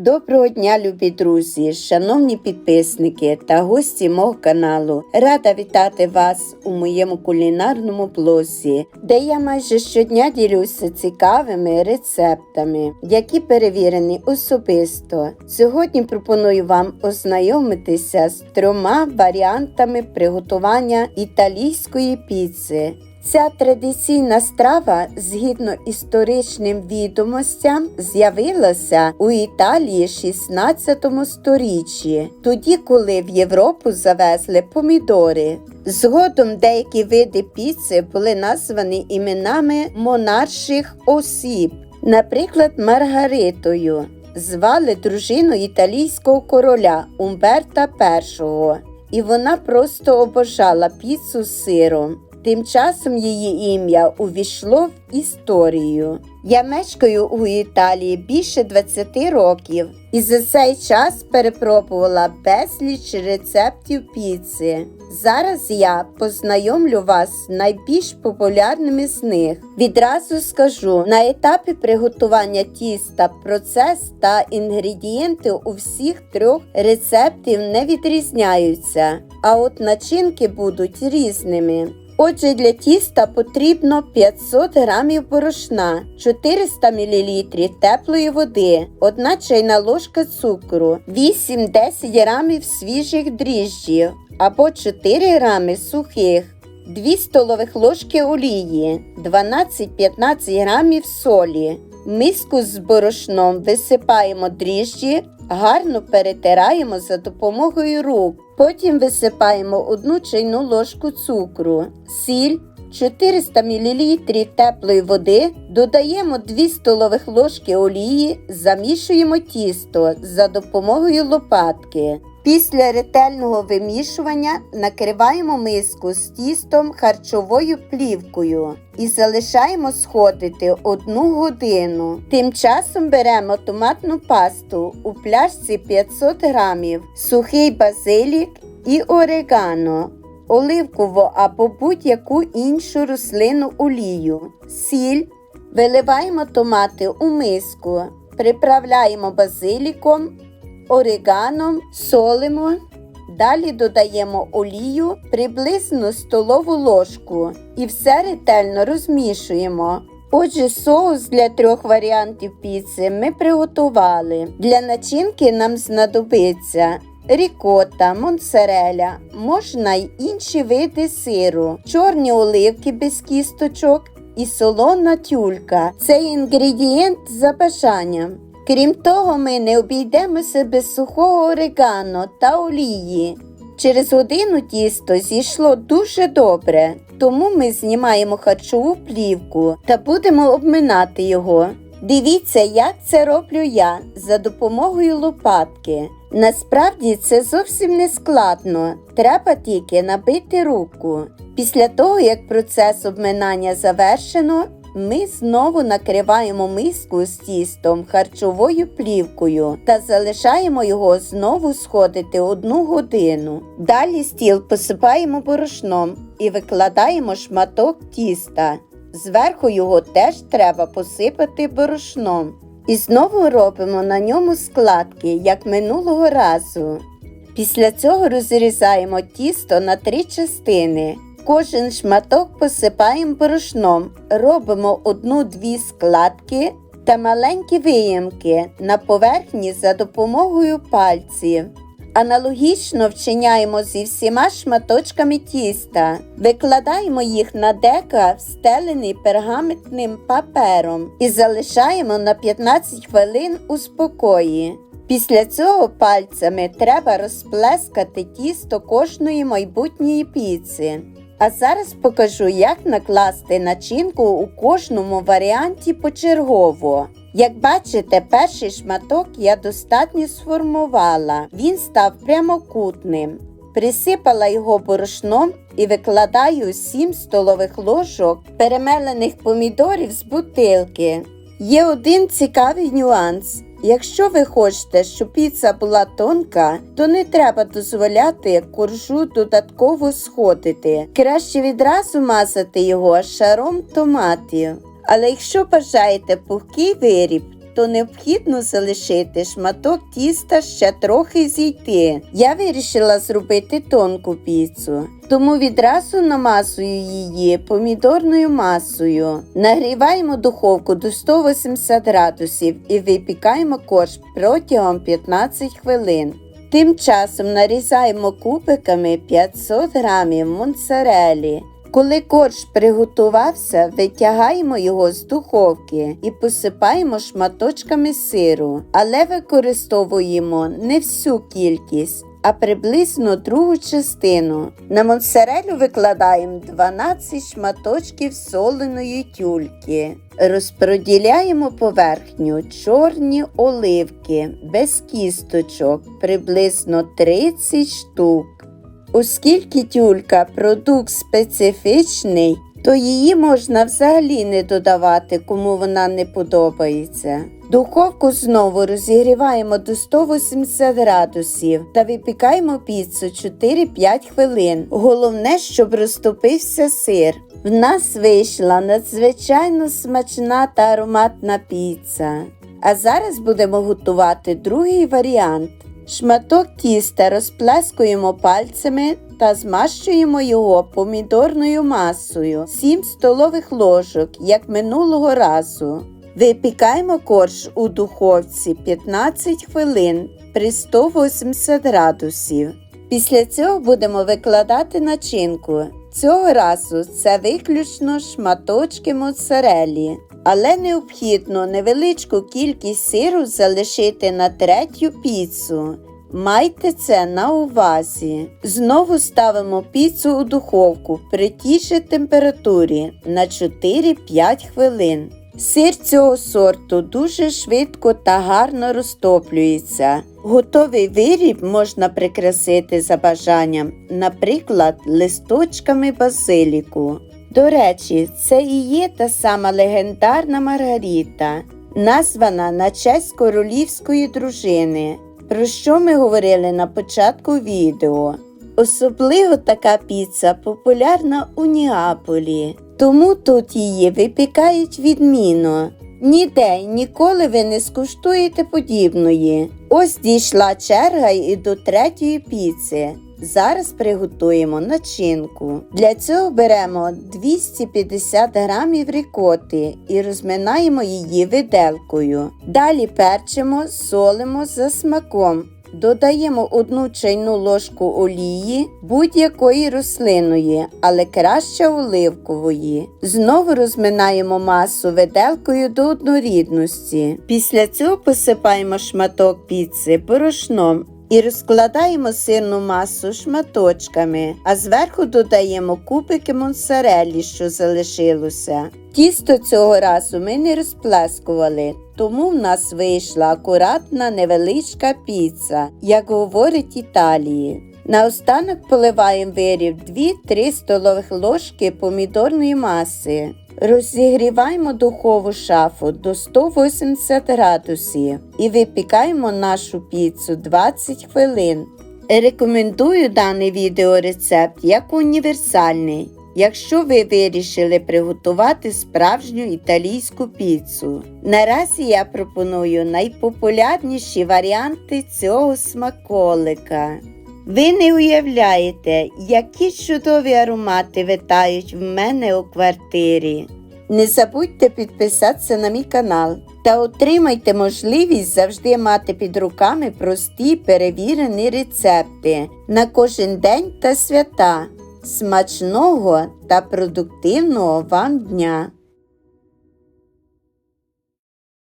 Доброго дня, любі друзі, шановні підписники та гості мого каналу. Рада вітати вас у моєму кулінарному блозі, де я майже щодня ділюся цікавими рецептами, які перевірені особисто. Сьогодні пропоную вам ознайомитися з трьома варіантами приготування італійської піци. Ця традиційна страва, згідно історичним відомостям, з'явилася у Італії в 16 сторіччі, тоді, коли в Європу завезли помідори. Згодом деякі види піци були названі іменами монарших осіб, наприклад, Маргаритою. Звали дружину італійського короля Умберта І, і вона просто обожала піцу з сиром. Тим часом її ім'я увійшло в історію. Я мешкаю у Італії більше 20 років і за цей час перепробувала безліч рецептів піци. Зараз я познайомлю вас з найбільш популярними з них. Відразу скажу, на етапі приготування тіста процес та інгредієнти у всіх трьох рецептів не відрізняються, а от начинки будуть різними. Отже, для тіста потрібно 500 г борошна, 400 мл теплої води, 1 чайна ложка цукру, 8-10 г свіжих дріжджів або 4 г сухих, 2 столових ложки олії, 12-15 г солі. В миску з борошном висипаємо дріжджі, гарно перетираємо за допомогою рук. Потім висипаємо одну чайну ложку цукру, сіль, 400 мл теплої води, додаємо 2 столових ложки олії, замішуємо тісто за допомогою лопатки. Після ретельного вимішування накриваємо миску з тістом харчовою плівкою і залишаємо сходити одну годину. Тим часом беремо томатну пасту у пляшці 500 грамів, сухий базилік і орегано, оливкову або будь-яку іншу рослину олію, сіль. Виливаємо томати у миску, приправляємо базиліком ориганом, солимо. Далі додаємо олію приблизно столову ложку і все ретельно розмішуємо. Отже, соус для трьох варіантів піци ми приготували. Для начинки нам знадобиться рікота, монцереля, можна й інші види сиру, чорні оливки без кісточок і солона тюлька. Це інгредієнт за бажанням. Крім того, ми не обійдемося без сухого орегано та олії. Через годину тісто зійшло дуже добре, тому ми знімаємо харчову плівку та будемо обминати його. Дивіться, як це роблю я за допомогою лопатки. Насправді це зовсім не складно, треба тільки набити руку. Після того, як процес обминання завершено, ми знову накриваємо миску з тістом харчовою плівкою та залишаємо його знову сходити одну годину. Далі стіл посипаємо борошном і викладаємо шматок тіста. Зверху його теж треба посипати борошном. І знову робимо на ньому складки, як минулого разу. Після цього розрізаємо тісто на три частини. Кожен шматок посипаємо борошном, робимо одну-дві складки та маленькі виємки на поверхні за допомогою пальців. Аналогічно вчиняємо зі всіма шматочками тіста, викладаємо їх на дека, встелений пергаментним папером, і залишаємо на 15 хвилин у спокої. Після цього пальцями треба розплескати тісто кожної майбутньої піци. А зараз покажу, як накласти начинку у кожному варіанті почергово. Як бачите, перший шматок я достатньо сформувала, він став прямокутним. Присипала його борошном і викладаю 7 столових ложок перемелених помідорів з бутилки. Є один цікавий нюанс. Якщо ви хочете, щоб піца була тонка, то не треба дозволяти коржу додатково сходити. Краще відразу мазати його шаром томатів. Але якщо бажаєте пухкий виріб, то необхідно залишити шматок тіста ще трохи зійти. Я вирішила зробити тонку піцу, тому відразу намасую її помідорною масою. Нагріваємо духовку до 180 градусів і випікаємо корж протягом 15 хвилин. Тим часом нарізаємо кубиками 500 грамів моцарелі. Коли корж приготувався, витягаємо його з духовки і посипаємо шматочками сиру, але використовуємо не всю кількість, а приблизно другу частину. На моцарелю викладаємо 12 шматочків соленої тюльки. Розподіляємо поверхню чорні оливки без кісточок, приблизно 30 штук. Оскільки тюлька продукт специфічний, то її можна взагалі не додавати, кому вона не подобається. Духовку знову розігріваємо до 180 градусів та випікаємо піцу 4-5 хвилин. Головне, щоб розтопився сир. В нас вийшла надзвичайно смачна та ароматна піца. А зараз будемо готувати другий варіант. Шматок тіста розплескуємо пальцями та змащуємо його помідорною масою 7 столових ложок, як минулого разу. Випікаємо корж у духовці 15 хвилин при 180 градусів. Після цього будемо викладати начинку. Цього разу це виключно шматочки моцарелі, але необхідно невеличку кількість сиру залишити на третю піцу. Майте це на увазі. Знову ставимо піцу у духовку при тій же температурі на 4-5 хвилин. Сир цього сорту дуже швидко та гарно розтоплюється. Готовий виріб можна прикрасити за бажанням, наприклад, листочками базиліку. До речі, це і є та сама легендарна Маргарита, названа на честь королівської дружини, про що ми говорили на початку відео. Особливо така піца популярна у Ніаполі, тому тут її випікають відмінно. Ніде ніколи ви не скуштуєте подібної. Ось дійшла черга і до третьої піци. Зараз приготуємо начинку. Для цього беремо 250 грамів рікоти і розминаємо її виделкою. Далі перчимо, солимо за смаком. Додаємо одну чайну ложку олії будь-якої рослинної, але краще оливкової. Знову розминаємо масу виделкою до однорідності. Після цього посипаємо шматок піци борошном. І розкладаємо сирну масу шматочками, а зверху додаємо кубики моцарелі, що залишилося. Тісто цього разу ми не розплескували, тому в нас вийшла акуратна невеличка піца, як говорить Італії. Наостанок поливаємо виріб 2-3 столових ложки помідорної маси. Розігріваємо духову шафу до 180 градусів і випікаємо нашу піцу 20 хвилин. Рекомендую даний відеорецепт як універсальний, якщо ви вирішили приготувати справжню італійську піцу. Наразі я пропоную найпопулярніші варіанти цього смаколика. Ви не уявляєте, які чудові аромати витають в мене у квартирі. Не забудьте підписатися на мій канал та отримайте можливість завжди мати під руками прості перевірені рецепти на кожен день та свята. Смачного та продуктивного вам дня!